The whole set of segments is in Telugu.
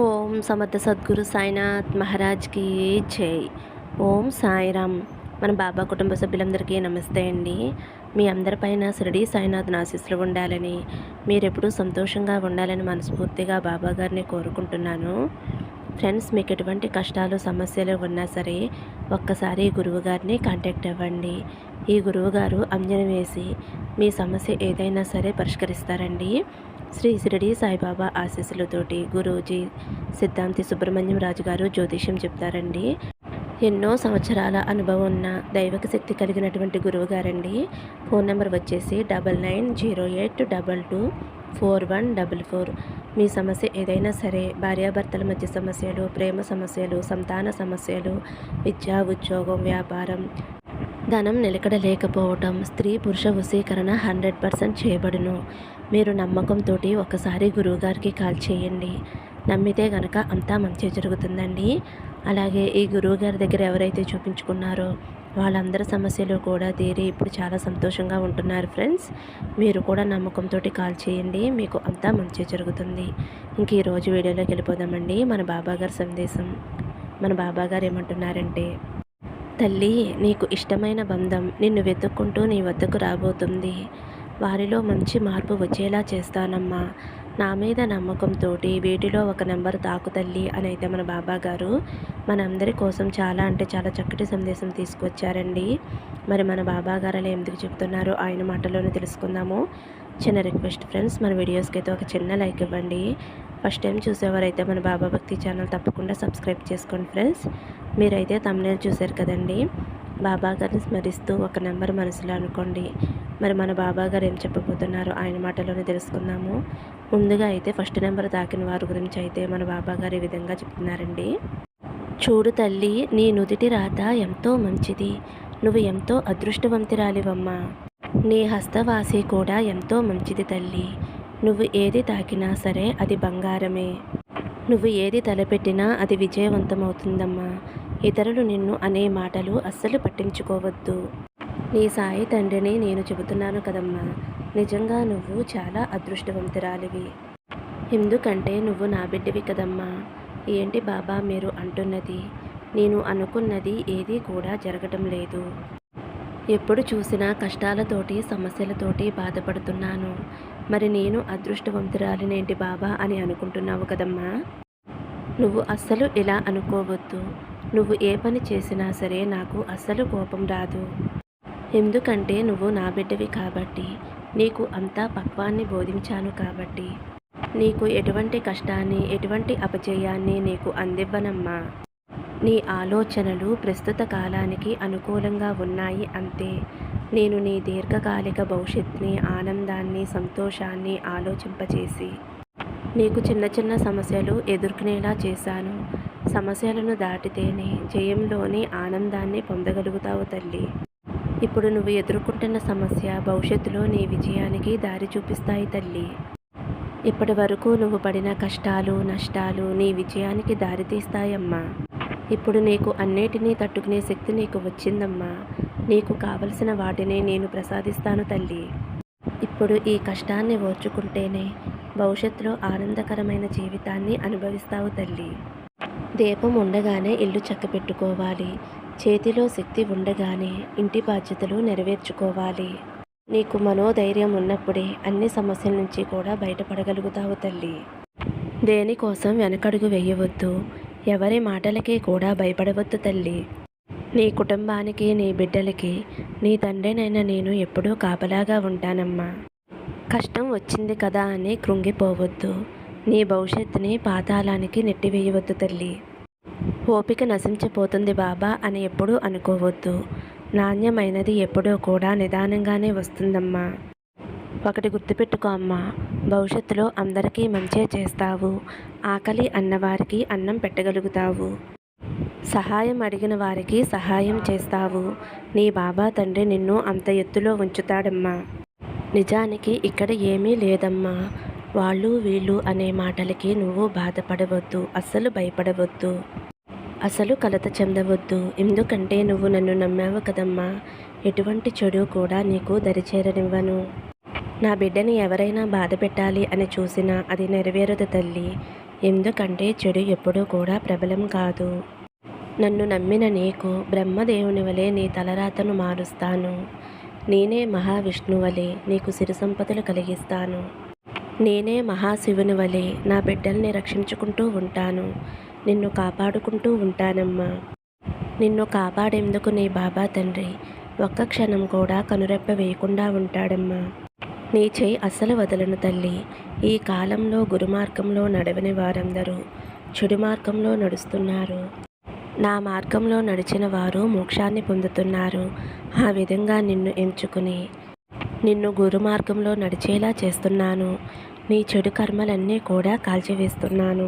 ఓం సమర్థ సద్గురు సాయినాథ్ మహారాజ్కి జై. ఓం సాయిరామ్. మన బాబా కుటుంబ సభ్యులందరికీ నమస్తే అండి. మీ అందరిపైన షిరిడి సాయినాథ్ ఆశీస్సులు ఉండాలని మీరెప్పుడూ సంతోషంగా ఉండాలని మనస్ఫూర్తిగా బాబా గారిని కోరుకుంటున్నాను. ఫ్రెండ్స్ మీకు ఎటువంటి కష్టాలు సమస్యలు ఉన్నా సరే ఒక్కసారి గురువు గారిని కాంటాక్ట్ అవ్వండి. ఈ గురువు గారు అంజనం వేసి మీ సమస్య ఏదైనా సరే పరిష్కరిస్తారండి. శ్రీ షిరిడి సాయిబాబా ఆశీస్సులతోటి గురూజీ సిద్ధాంతి సుబ్రహ్మణ్యం రాజు గారు జ్యోతిష్యం చెప్తారండి. ఎన్నో సంవత్సరాల అనుభవం ఉన్న దైవక శక్తి కలిగినటువంటి గురువు గారండి ఫోన్ నెంబర్ వచ్చేసి double nine zero eight double two four one double four. మీ సమస్య ఏదైనా సరే భార్యాభర్తల మధ్య సమస్యలు ప్రేమ సమస్యలు సంతాన సమస్యలు విద్య ఉద్యోగం వ్యాపారం ధనం నిలకడ లేకపోవటం స్త్రీ పురుష వశీకరణ హండ్రెడ్ పర్సెంట్ చేయబడును. మీరు నమ్మకంతో ఒకసారి గురువుగారికి కాల్ చేయండి. నమ్మితే గనక అంతా మంచి జరుగుతుందండి. అలాగే ఈ గురువుగారి దగ్గర ఎవరైతే చూపించుకున్నారో వాళ్ళందరి సమస్యలు కూడా తీరి ఇప్పుడు చాలా సంతోషంగా ఉంటున్నారు ఫ్రెండ్స్. మీరు కూడా నమ్మకంతో కాల్ చేయండి. మీకు అంతా మంచి జరుగుతుంది. ఇంక ఈరోజు వీడియోలోకి వెళ్ళిపోదామండి. మన బాబాగారి సందేశం. మన బాబాగారు ఏమంటున్నారంటే తల్లి నీకు ఇష్టమైన బంధం నిన్ను వెతుక్కుంటూ నీ వద్దకు రాబోతుంది. వారిలో మంచి మార్పు వచ్చేలా చేస్తానమ్మా. నా మీద నమ్మకంతో వీటిలో ఒక నెంబర్ తాకు తల్లి అని అయితే మన బాబా గారు మనందరి కోసం చాలా అంటే చాలా చక్కటి సందేశం తీసుకొచ్చారండి. మరి మన బాబా గారు అలా ఎందుకు చెప్తున్నారో ఆయన మాటలోనే తెలుసుకుందాము. చిన్న రిక్వెస్ట్ ఫ్రెండ్స్ మన వీడియోస్కి అయితే ఒక చిన్న లైక్ ఇవ్వండి. ఫస్ట్ టైం చూసేవారైతే మన బాబా భక్తి ఛానల్ తప్పకుండా సబ్స్క్రైబ్ చేసుకోండి ఫ్రెండ్స్. మీరైతే తమిళ చూశారు కదండి. బాబా గారిని స్మరిస్తూ ఒక నెంబర్ మనసులో అనుకోండి. మరి మన బాబా గారు ఏం చెప్పబోతున్నారో ఆయన మాటలోనే తెలుసుకుందాము. ముందుగా అయితే ఫస్ట్ నెంబర్ తాకిన వారి గురించి అయితే మన బాబా గారు ఈ విధంగా చెప్తున్నారండి. చూడు తల్లి నీ నుదిటి రాత ఎంతో మంచిది. నువ్వు ఎంతో అదృష్టవంతురాలివమ్మా. నీ హస్తవాసి కూడా ఎంతో మంచిది తల్లి. నువ్వు ఏది తాకినా సరే అది బంగారమే. నువ్వు ఏది తలపెట్టినా అది విజయవంతమవుతుందమ్మా. ఇతరులు నిన్ను అనే మాటలు అస్సలు పట్టించుకోవద్దు. నీ సాయి తండ్రిని నేను చెబుతున్నాను కదమ్మా. నిజంగా నువ్వు చాలా అదృష్టవంతురాలివి. ఎందుకంటే నువ్వు నా బిడ్డవి కదమ్మా. ఏంటి బాబా మీరు అంటున్నది? నేను అనుకున్నది ఏదీ కూడా జరగటం లేదు. ఎప్పుడు చూసినా కష్టాలతోటి సమస్యలతోటి బాధపడుతున్నాను. మరి నేను అదృష్టవంతురాలినేంటి బాబా అని అనుకుంటున్నావు కదమ్మా? నువ్వు అస్సలు ఇలా అనుకోవద్దు. నువ్వు ఏ పని చేసినా సరే నాకు అస్సలు కోపం రాదు. ఎందుకంటే నువ్వు నా బిడ్డవి కాబట్టి నీకు అంతా పక్వాన్ని బోధించాను కాబట్టి. నీకు ఎటువంటి కష్టాన్ని ఎటువంటి అపజయాన్ని నీకు అందివ్వనమ్మా. నీ ఆలోచనలు ప్రస్తుత కాలానికి అనుకూలంగా ఉన్నాయి అంతే. నేను నీ దీర్ఘకాలిక భవిష్యత్తుని ఆనందాన్ని సంతోషాన్ని ఆలోచింపచేసి నీకు చిన్న చిన్న సమస్యలు ఎదుర్కొనేలా చేశాను. సమస్యలను దాటితేనే జయంలోని ఆనందాన్ని పొందగలుగుతావు తల్లి. ఇప్పుడు నువ్వు ఎదుర్కొంటున్న సమస్య భవిష్యత్తులో నీ విజయానికి దారి చూపిస్తాయి తల్లి. ఇప్పటి వరకు నువ్వు పడిన కష్టాలు నష్టాలు నీ విజయానికి దారితీస్తాయమ్మా ఇప్పుడు నీకు అన్నిటినీ తట్టుకునే శక్తి నీకు వచ్చిందమ్మా. నీకు కావలసిన వాటిని నేను ప్రసాదిస్తాను తల్లి. ఇప్పుడు ఈ కష్టాన్ని ఓర్చుకుంటేనే భవిష్యత్తులో ఆనందకరమైన జీవితాన్ని అనుభవిస్తావు తల్లి. దీపం ఉండగానే ఇల్లు చక్కపెట్టుకోవాలి చేతిలో శక్తి ఉండగానే ఇంటి బాధ్యతలు నెరవేర్చుకోవాలి. నీకు మనోధైర్యం ఉన్నప్పుడే అన్ని సమస్యల నుంచి కూడా బయటపడగలుగుతావు తల్లి. దేనికోసం వెనకడుగు వేయవద్దు. ఎవరి మాటలకి కూడా భయపడవద్దు తల్లి. నీ కుటుంబానికి నీ బిడ్డలకి నీ తండ్రినైనా నేను ఎప్పుడూ కాపలాగా ఉంటానమ్మా. కష్టం వచ్చింది కదా అని కృంగిపోవద్దు. నీ భవిష్యత్తుని పాతాళానికి నెట్టివేయవద్దు తల్లి. ఓపిక నశించిపోతుంది బాబా అని ఎప్పుడూ అనుకోవద్దు. నాణ్యమైనది ఎప్పుడూ కూడా నిదానంగానే వస్తుందమ్మా. ఒకటి గుర్తుపెట్టుకో అమ్మా భవిష్యత్తులో అందరికీ మంచే చేస్తావు. ఆకలి అన్నవారికి అన్నం పెట్టగలుగుతావు. సహాయం అడిగిన వారికి సహాయం చేస్తావు. నీ బాబా తండ్రి నిన్ను అంత ఎత్తులో ఉంచుతాడమ్మా. నిజానికి ఇక్కడ ఏమీ లేదమ్మా. వాళ్ళు వీళ్ళు అనే మాటలకి నువ్వు బాధపడవద్దు అస్సలు భయపడవద్దు. అసలు కలత చెందవద్దు. ఎందుకంటే నువ్వు నన్ను నమ్మావు కదమ్మా. ఎటువంటి చెడు కూడా నీకు దరిచేరనివ్వను. నా బిడ్డని ఎవరైనా బాధ పెట్టాలి అని చూసినా అది నెరవేరదు తల్లి. ఎందుకంటే చెడు ఎప్పుడూ కూడా ప్రబలం కాదు. నన్ను నమ్మిన నీకు బ్రహ్మదేవుని వలె నీ తలరాతను మారుస్తాను. నేనే మహావిష్ణువలే నీకు సిరి సంపదలు కలిగిస్తాను. నేనే మహాశివుని వలె నా బిడ్డల్ని రక్షించుకుంటూ ఉంటాను. నిన్ను కాపాడుకుంటూ ఉంటానమ్మా. నిన్ను కాపాడేందుకు నీ బాబా తండ్రి ఒక్క క్షణం కూడా కనురెప్ప వేయకుండా ఉంటాడమ్మా. నీ చేయి అస్సలు వదలను తల్లి. ఈ కాలంలో గురుమార్గంలో నడవని వారందరూ చెడు మార్గంలో నడుస్తున్నారు. నా మార్గంలో నడిచిన వారు మోక్షాన్ని పొందుతున్నారు. ఆ విధంగా నిన్ను ఎంచుకుని నిన్ను గురు మార్గంలో నడిచేలా చేస్తున్నాను. నీ చెడు కర్మలన్నీ కూడా కాల్చివేస్తున్నాను.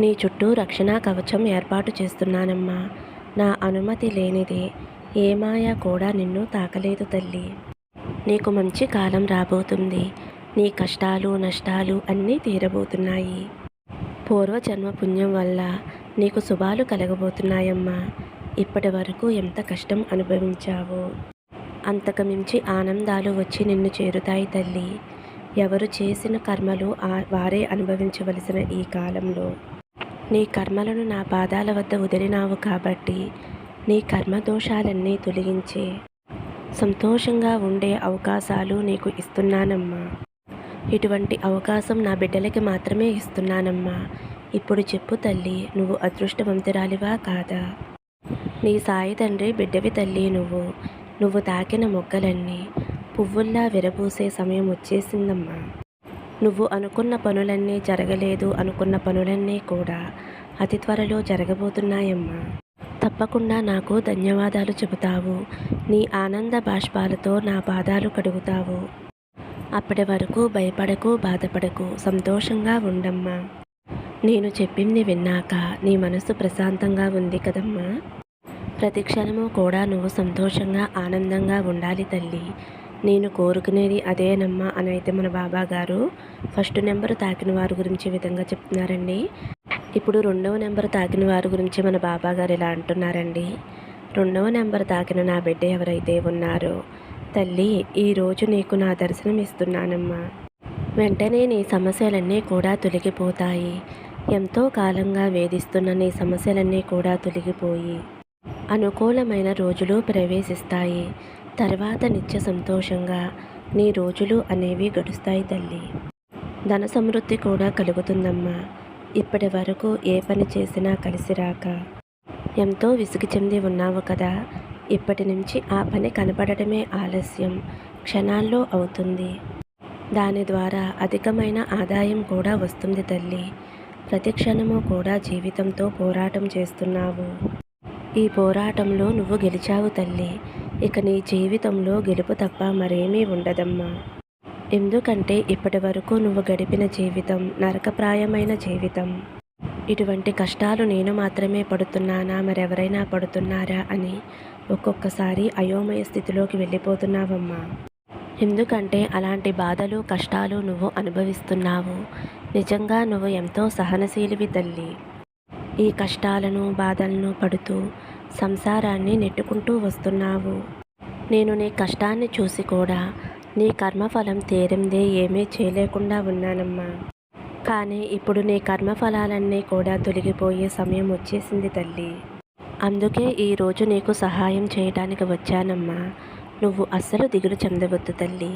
నీ చుట్టూ రక్షణా కవచం ఏర్పాటు చేస్తున్నానమ్మా. నా అనుమతి లేనిది ఏ మాయ కూడా నిన్ను తాకలేదు తల్లి. నీకు మంచి కాలం రాబోతుంది. నీ కష్టాలు నష్టాలు అన్నీ తీరబోతున్నాయి. పూర్వజన్మ పుణ్యం వల్ల నీకు శుభాలు కలగబోతున్నాయమ్మా. ఇప్పటి వరకు ఎంత కష్టం అనుభవించావో? అంతకు మించి ఆనందాలు వచ్చి నిన్ను చేరుతాయి తల్లి. ఎవరు చేసిన కర్మలు వారే అనుభవించవలసిన ఈ కాలంలో. నీ కర్మలను నా పాదాల వద్ద వదిలినావు కాబట్టి నీ కర్మ దోషాలన్నీ తొలగించి. సంతోషంగా ఉండే అవకాశాలు నీకు ఇస్తున్నానమ్మా. ఇటువంటి అవకాశం నా బిడ్డలకి మాత్రమే ఇస్తున్నానమ్మా. ఇప్పుడు చెప్పు తల్లి నువ్వు అదృష్టవంతురాలివా కాదా? నీ సాయి తండ్రి బిడ్డవి తల్లి నువ్వు. నువ్వు తాకిన మొక్కలన్నీ పువ్వుల్లా విరబూసే సమయం వచ్చేసిందమ్మా. నువ్వు అనుకున్న పనులన్నీ జరగలేదు అనుకున్న పనులన్నీ కూడా అతి త్వరలో జరగబోతున్నాయమ్మా. తప్పకుండా నాకు ధన్యవాదాలు చెబుతావు. నీ ఆనంద బాష్పాలతో నా పాదాలు కడుగుతావు. అప్పటి వరకు భయపడకు బాధపడకు సంతోషంగా ఉండమ్మా. నేను చెప్పింది విన్నాక నీ మనసు ప్రశాంతంగా ఉంది కదమ్మా. ప్రతి క్షణము కూడా నువ్వు సంతోషంగా ఆనందంగా ఉండాలి తల్లి. నేను కోరుకునేది అదేనమ్మా అని అయితే మన బాబా గారు ఫస్ట్ నెంబర్ తాకిన వారి గురించి విధంగా చెప్తున్నారండి. ఇప్పుడు రెండవ నెంబర్ తాకిన వారి గురించి మన బాబా గారు ఇలా అంటున్నారండి. రెండవ నెంబర్ తాకిన నా బిడ్డ ఎవరైతే ఉన్నారో తల్లి ఈరోజు నీకు నా దర్శనం ఇస్తున్నానమ్మా. వెంటనే నీ సమస్యలన్నీ కూడా తొలగిపోతాయి. ఎంతో కాలంగా వేధిస్తున్న నీ సమస్యలన్నీ కూడా తొలగిపోయి అనుకూలమైన రోజులు ప్రవేశిస్తాయి. తర్వాత నిత్య సంతోషంగా నీ రోజులు అనేవి గడుస్తాయి తల్లి. ధన సమృద్ధి కూడా కలుగుతుందమ్మా. ఇప్పటి వరకు ఏ పని చేసినా కలిసి రాక. ఎంతో విసుగు చెంది ఉన్నావు కదా. ఇప్పటి నుంచి ఆ పని కనపడటమే ఆలస్యం. క్షణాల్లో అవుతుంది. దాని ద్వారా అధికమైన ఆదాయం కూడా వస్తుంది తల్లి. ప్రతి క్షణము కూడా జీవితంతో పోరాటం చేస్తున్నావు. ఈ పోరాటంలో నువ్వు గెలిచావు తల్లి. ఇక నీ జీవితంలో గెలుపు తప్ప మరేమీ ఉండదమ్మా. ఎందుకంటే ఇప్పటి వరకు నువ్వు గడిపిన జీవితం నరకప్రాయమైన జీవితం. ఇటువంటి కష్టాలు నేను మాత్రమే పడుతున్నానా మరెవరైనా పడుతున్నారా అని ఒక్కొక్కసారి అయోమయ స్థితిలోకి వెళ్ళిపోతున్నావమ్మా. ఎందుకంటే అలాంటి బాధలు కష్టాలు నువ్వు అనుభవిస్తున్నావు. నిజంగా నువ్వు ఎంతో సహనశీలివి తల్లి. ఈ కష్టాలను బాధలను పడుతూ సంసారాన్ని నెట్టుకుంటూ వస్తున్నావు. నేను నీ కష్టాన్ని చూసి కూడా నీ కర్మఫలం తీరిందే ఏమీ చేయలేకుండా ఉన్నానమ్మా. కానీ ఇప్పుడు నీ కర్మఫలాలన్నీ కూడా తొలగిపోయే సమయం వచ్చేసింది తల్లి. అందుకే ఈరోజు నీకు సహాయం చేయడానికి వచ్చానమ్మా. నువ్వు అస్సలు దిగులు చెందవద్దు తల్లి.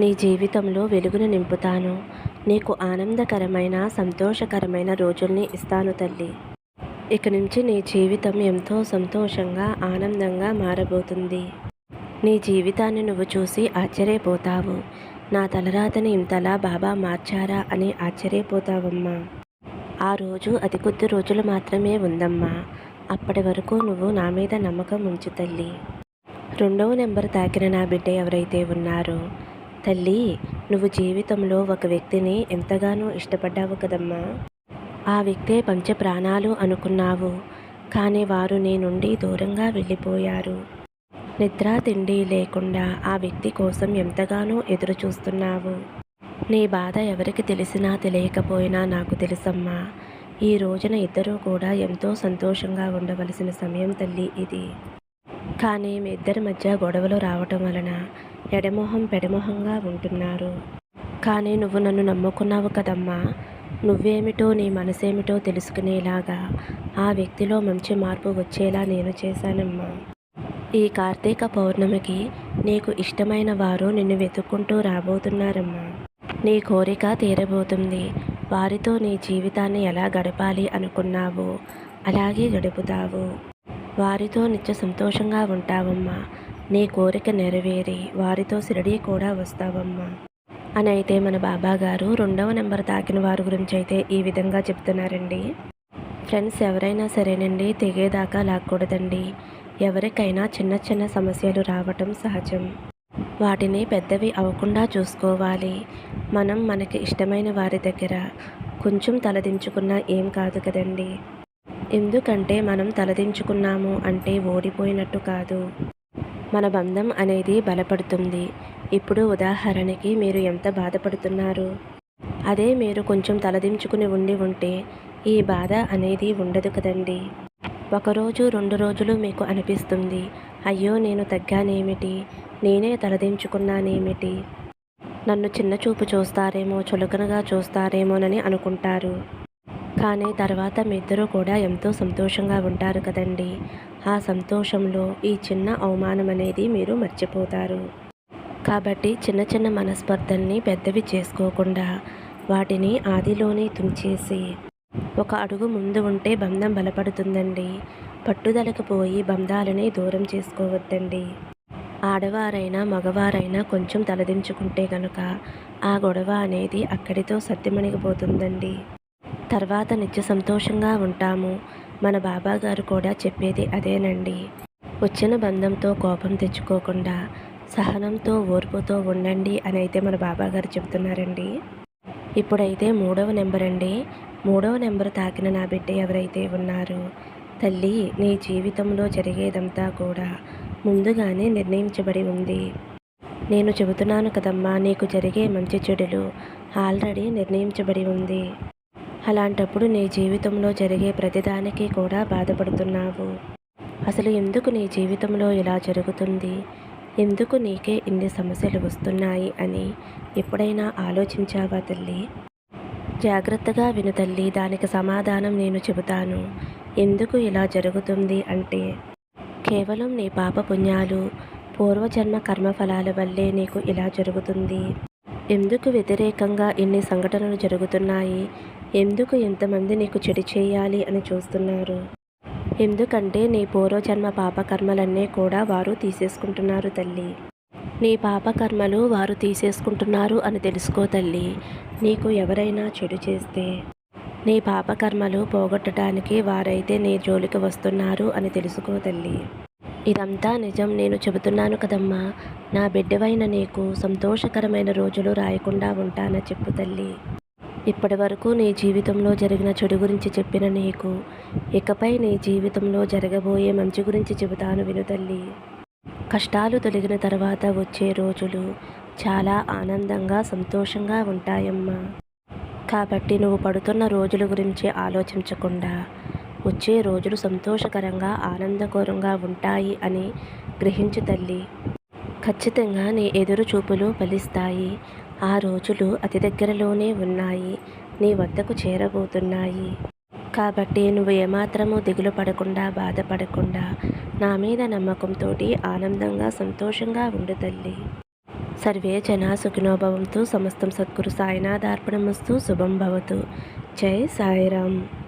నీ జీవితంలో వెలుగును నింపుతాను. నీకు ఆనందకరమైన సంతోషకరమైన రోజుల్ని ఇస్తాను తల్లి. ఇక నుంచి నీ జీవితం ఎంతో సంతోషంగా ఆనందంగా మారబోతుంది. నీ జీవితాన్ని నువ్వు చూసి ఆశ్చర్యపోతావు. నా తలరాతని ఇంతలా బాబా మార్చారా అని ఆశ్చర్యపోతావమ్మా. ఆ రోజు అతి కొద్ది రోజులు మాత్రమే ఉందమ్మా. అప్పటి వరకు నువ్వు నా మీద నమ్మకం ఉంచు తల్లి. రెండవ నెంబర్ తాకిన నా బిడ్డ ఎవరైతే ఉన్నారో. తల్లి నువ్వు జీవితంలో ఒక వ్యక్తిని ఎంతగానో ఇష్టపడ్డావు కదమ్మా. ఆ వ్యక్తే పంచ ప్రాణాలు అనుకున్నావు. కానీ వారు నీ నుండి దూరంగా వెళ్ళిపోయారు. నిద్ర తిండి లేకుండా ఆ వ్యక్తి కోసం ఎంతగానో ఎదురు చూస్తున్నావు నీ బాధ ఎవరికి తెలిసినా తెలియకపోయినా నాకు తెలుసమ్మా. ఈ రోజున ఇద్దరూ కూడా ఎంతో సంతోషంగా ఉండవలసిన సమయం తల్లి ఇది. కానీ మీ ఇద్దరి మధ్య గొడవలు రావటం వలన ఎడమొహం పెడమొహంగా ఉంటున్నారు. కానీ నువ్వు నన్ను నమ్ముకున్నావు కదమ్మా. నువ్వేమిటో నీ మనసేమిటో తెలుసుకునేలాగా ఆ వ్యక్తిలో మంచి మార్పు వచ్చేలా నేను చేశానమ్మా. ఈ కార్తీక పౌర్ణమికి నీకు ఇష్టమైన వారు నిన్ను వెతుక్కుంటూ రాబోతున్నారమ్మా. నీ కోరిక తీరబోతుంది. వారితో నీ జీవితాన్ని ఎలా గడపాలి అనుకున్నావో? అలాగే గడుపుతావు. వారితో నిత్య సంతోషంగా ఉంటావమ్మా. నీ కోరిక నెరవేరి వారితో సిరడి కూడా వస్తావమ్మా. అని అయితే మన బాబా గారు రెండవ నెంబర్ తాకిన వారి గురించి అయితే ఈ విధంగా చెప్తున్నారండి. ఫ్రెండ్స్ ఎవరైనా సరేనండి తెగేదాకా లాక్కూడదండి. ఎవరికైనా చిన్న చిన్న సమస్యలు రావటం సహజం. వాటిని పెద్దవి అవ్వకుండా చూసుకోవాలి. మనం మనకి ఇష్టమైన వారి దగ్గర కొంచెం తలదించుకున్నా ఏం కాదు కదండి. ఎందుకంటే మనం తలదించుకున్నాము అంటే ఓడిపోయినట్టు కాదు. మన బంధం అనేది బలపడుతుంది. ఇప్పుడు ఉదాహరణకి మీరు ఎంత బాధపడుతున్నారు? అదే మీరు కొంచెం తలదించుకుని ఉండి ఉంటే ఈ బాధ అనేది ఉండదు కదండి. ఒకరోజు రెండు రోజులు మీకు అనిపిస్తుంది. అయ్యో నేను తగ్గానేమిటి? నేనే తలదించుకున్నానేమిటి? నన్ను చిన్న చూపు చూస్తారేమో చులకనగా చూస్తారేమోనని అనుకుంటారు. కానీ తర్వాత మీ ఇద్దరూ కూడా ఎంతో సంతోషంగా ఉంటారు కదండి. ఆ సంతోషంలో ఈ చిన్న అవమానం అనేది మీరు మర్చిపోతారు. కాబట్టి చిన్న చిన్న మనస్పర్ధల్ని పెద్దవి చేసుకోకుండా వాటిని ఆదిలోనే తుంచేసి ఒక అడుగు ముందు ఉంటే బంధం బలపడుతుందండి. పట్టుదలకు పోయి బంధాలని దూరం చేసుకోవద్దండి. ఆడవారైనా మగవారైనా కొంచెం తలదించుకుంటే కనుక ఆ గొడవ అనేది అక్కడితో సత్యమణిగిపోతుందండి. తర్వాత నిత్య సంతోషంగా ఉంటాము. మన బాబా గారు కూడా చెప్పేది అదేనండి. వచ్చిన బంధంతో కోపం తెచ్చుకోకుండా సహనంతో ఓర్పుతో ఉండండి అని అయితే మన బాబా గారు చెప్తున్నారండి ఇప్పుడైతే మూడవ నెంబర్ అండి మూడవ నెంబర్ తాకిన నా బిడ్డ ఎవరైతే ఉన్నారో తల్లి నీ జీవితంలో జరిగేదంతా కూడా ముందుగానే నిర్ణయించబడి ఉంది. నేను చెబుతున్నాను కదమ్మా నీకు జరిగే మంచి చెడులు ఆల్రెడీ నిర్ణయించబడి ఉంది. అలాంటప్పుడు నీ జీవితంలో జరిగే ప్రతిదానికి కూడా బాధపడుతున్నావు. అసలు ఎందుకు నీ జీవితంలో ఇలా జరుగుతుంది? ఎందుకు నీకే ఇన్ని సమస్యలు వస్తున్నాయి అని ఎప్పుడైనా ఆలోచించావా తల్లి? జాగ్రత్తగా విను తల్లి దానికి సమాధానం నేను చెబుతాను. ఎందుకు ఇలా జరుగుతుంది అంటే కేవలం నీ పాప పుణ్యాలు పూర్వజన్మ కర్మఫలాల వల్లే నీకు ఇలా జరుగుతుంది. ఎందుకు వ్యతిరేకంగా ఇన్ని సంఘటనలు జరుగుతున్నాయి? ఎందుకు ఎంతమంది నీకు చెడు చేయాలి అని చూస్తున్నారు? ఎందుకంటే నీ పూర్వజన్మ పాపకర్మలన్నీ కూడా వారు తీసేసుకుంటున్నారు తల్లి. నీ పాపకర్మలు వారు తీసేసుకుంటున్నారు అని తెలుసుకో తల్లి. నీకు ఎవరైనా చెడు చేస్తే నీ పాపకర్మలు పోగొట్టడానికి వారైతే నీ జోలికి వస్తున్నారు అని తెలుసుకో తల్లి. ఇదంతా నిజం నేను చెబుతున్నాను కదమ్మా. నా బిడ్డవైన నీకు సంతోషకరమైన రోజులు రాయకుండా ఉంటాన చెప్పు తల్లి. ఇప్పటి వరకు నీ జీవితంలో జరిగిన చెడు గురించి చెప్పిన నీకు ఇకపై నీ జీవితంలో జరగబోయే మంచి గురించి చెబుతాను విను తల్లి. కష్టాలు తొలగిన తర్వాత వచ్చే రోజులు చాలా ఆనందంగా సంతోషంగా ఉంటాయమ్మా. కాబట్టి నువ్వు పడుతున్న రోజుల గురించి ఆలోచించకుండా వచ్చే రోజులు సంతోషకరంగా ఆనందకరంగా ఉంటాయి అని గ్రహించు తల్లి. ఖచ్చితంగా నీ ఎదురు చూపులు ఫలిస్తాయి. ఆ రోజులు అతి దగ్గరలోనే ఉన్నాయి. నీ వద్దకు చేరబోతున్నాయి. కాబట్టి నువ్వు ఏమాత్రము దిగులు పడకుండా బాధపడకుండా నా మీద నమ్మకంతో ఆనందంగా సంతోషంగా ఉండు తల్లి. సర్వే జనా సుఖినోభవంతో సమస్తం సద్గురు సాయినాథార్పణమస్తు శుభం భవతు. జై సాయిరామ్.